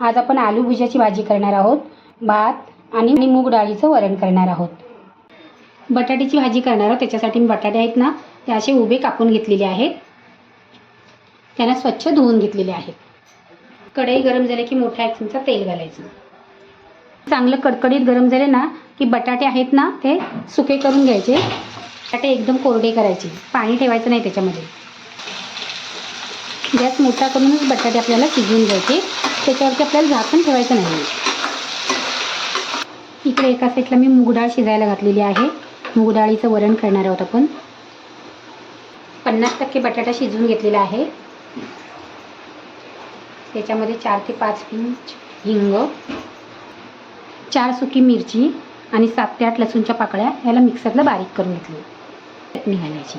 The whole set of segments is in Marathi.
आज आपण आलू भुजाची भाजी करणार आहोत. भात आणि आणि मूग डाळीचं वरण करणार आहोत. बटाट्याची भाजी करणार आहोत. त्याच्यासाठी मी बटाटे आहेत ना ते असे उभे कापून घेतलेले आहेत. त्यांना स्वच्छ धुवून घेतलेले आहेत. कढई गरम झाली की मोठा एक चमचा तेल घालायचं. चांगलं कडकडीत गरम झाले ना की बटाटे आहेत ना ते सुके करून घ्यायचे. बटाटे एकदम कोरडे करायचे. पाणी ठेवायचं नाही त्याच्यामध्ये. गॅस मोठा करूनच बटाटे आपल्याला शिजवून घ्यायचे. त्याच्यावरती आपल्याला झाकण ठेवायचं नाही. इकडे एका साईडला मी मूग डाळ शिजायला घातलेली आहे. मूग डाळीचं वरण करणार आहोत आपण. पन्नास टक्के बटाटा शिजवून घेतलेला आहे. त्याच्यामध्ये चार ते पाच पिंच हिंग चार सुकी मिरची आणि सात ते आठ लसूणच्या पाकळ्या याला मिक्सरला बारीक करून घेतली. चटणी घालायची.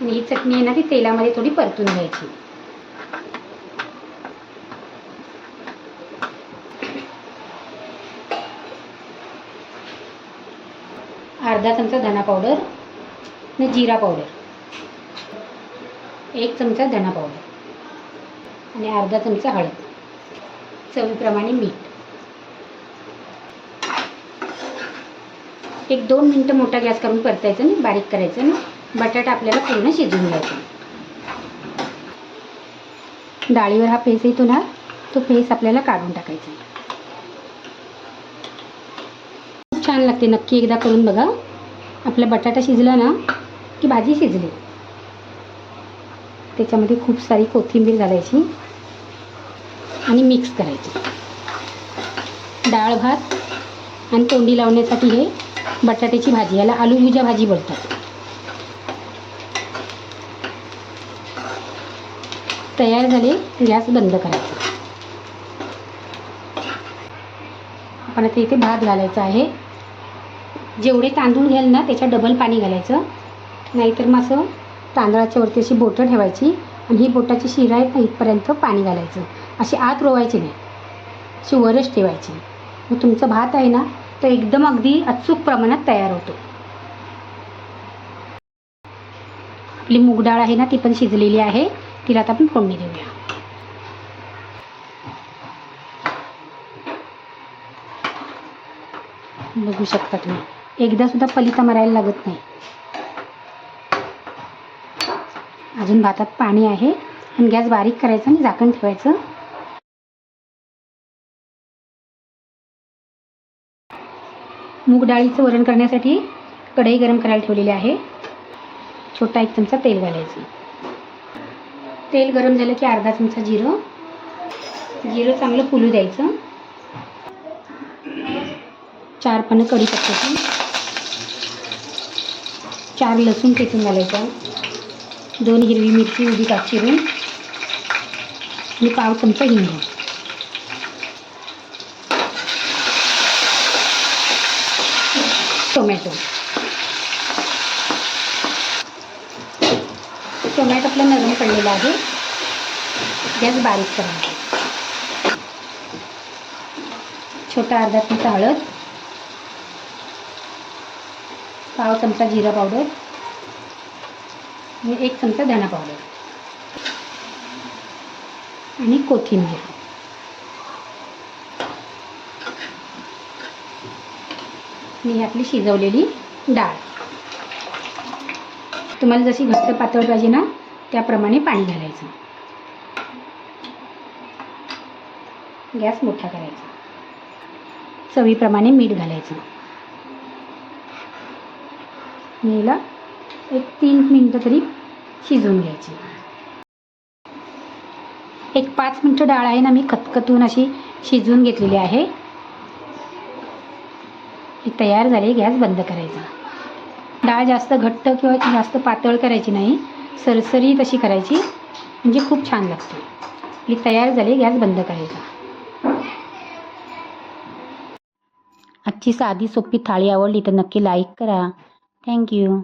आणि ही चटणी आहे ना ती तेलामध्ये थोडी परतून घ्यायची. अर्धा चमचा धना पावडर आणि जिरा पावडर. एक चमचा धना पावडर आणि अर्धा चमचा हळद. चवीप्रमाणे मीठ. एक दोन मिनटं मोठा गॅस करून परतायचं आणि बारीक करायचं ना. बटाटा आपल्याला पूर्ण शिजवून घ्यायचा. डाळीवर हा पेस येतो ना तो पेस आपल्याला काढून टाकायचा. खूप छान लागते नक्की एकदा करून बघा. आपला बटाटा शिजला ना की भाजी शिजली. त्याच्यामध्ये खूप सारी कोथिंबीर घालायची आणि मिक्स करायची. डाळ भात आणि तोंडी लावण्यासाठी हे बटाट्याची भाजी याला आलू भुजा भाजी बोलतात. तयार झाले गॅस बंद करायचा. आपण आता इथे भात घालायचा आहे. जेवढे तांदूळ घ्याल ना त्याच्या डबल पाणी घालायचं. नाहीतर मग असं तांदळाच्या वरती अशी बोटं ठेवायची आणि ही बोटाची शिरा आहेत ना इथपर्यंत पाणी घालायचं. अशी आत रोवायची नाही. अशी वरच ठेवायची. मग तुमचा भात आहे ना तो एकदम अगदी अचूक प्रमाणात तयार होतो. आपली मूग डाळ आहे ना ती पण शिजलेली आहे. तिला आता आपण फोडणी देऊया. बघू शकता तुम्ही. एकदा सुद्धा पलिता मारायला लागत नाही. अजून भातात पाणी आहे. आणि गॅस बारीक करायचा आणि झाकण ठेवायचं. मूग डाळीचं वरण करण्यासाठी कढई गरम करायला ठेवलेली आहे. छोटा एक चमचा तेल घालायचं. तेल गरम झालं की अर्धा चमचा जिरं. जिरं चांगलं फुलू द्यायचं. चार पानं कढीपत्त्याची चार लसूण ठेचून घालायचं. दोन हिरवी मिरची उभी काप चिरून आणि पाव चमचा हिंग. टोमॅटो. टोमॅटो आपला नरम पडलेला आहे. गॅस बारीक करा. छोटा अर्धा चमचा हळद. पाव चमचा जिरा पावडर. आणि एक चमचा धना पावडर. आणि कोथिंबीर. आणि आपली शिजवलेली डाळ. तुम्हाला जशी घट्ट पातळ पाहिजे ना त्याप्रमाणे पाणी घालायचं. गॅस मोठा करायचा. चवीप्रमाणे मीठ घालायचं. मीला एक तीन मिनटं तरी शिजवून घ्यायची. एक पाच मिनटं डाळ आहे ना मी खतखतून अशी शिजवून घेतलेली आहे. ही तयार झाली गॅस बंद करायचा. डाळ जास्त घट्ट किंवा जास्त पातळ करायची नाही. सरसरी तशी करायची. म्हणजे खूप छान लागते. ही तयार झाली गॅस बंद करायचा. आजची साधी सोपी थाळी आवडली तर नक्की लाईक करा. थँक्यू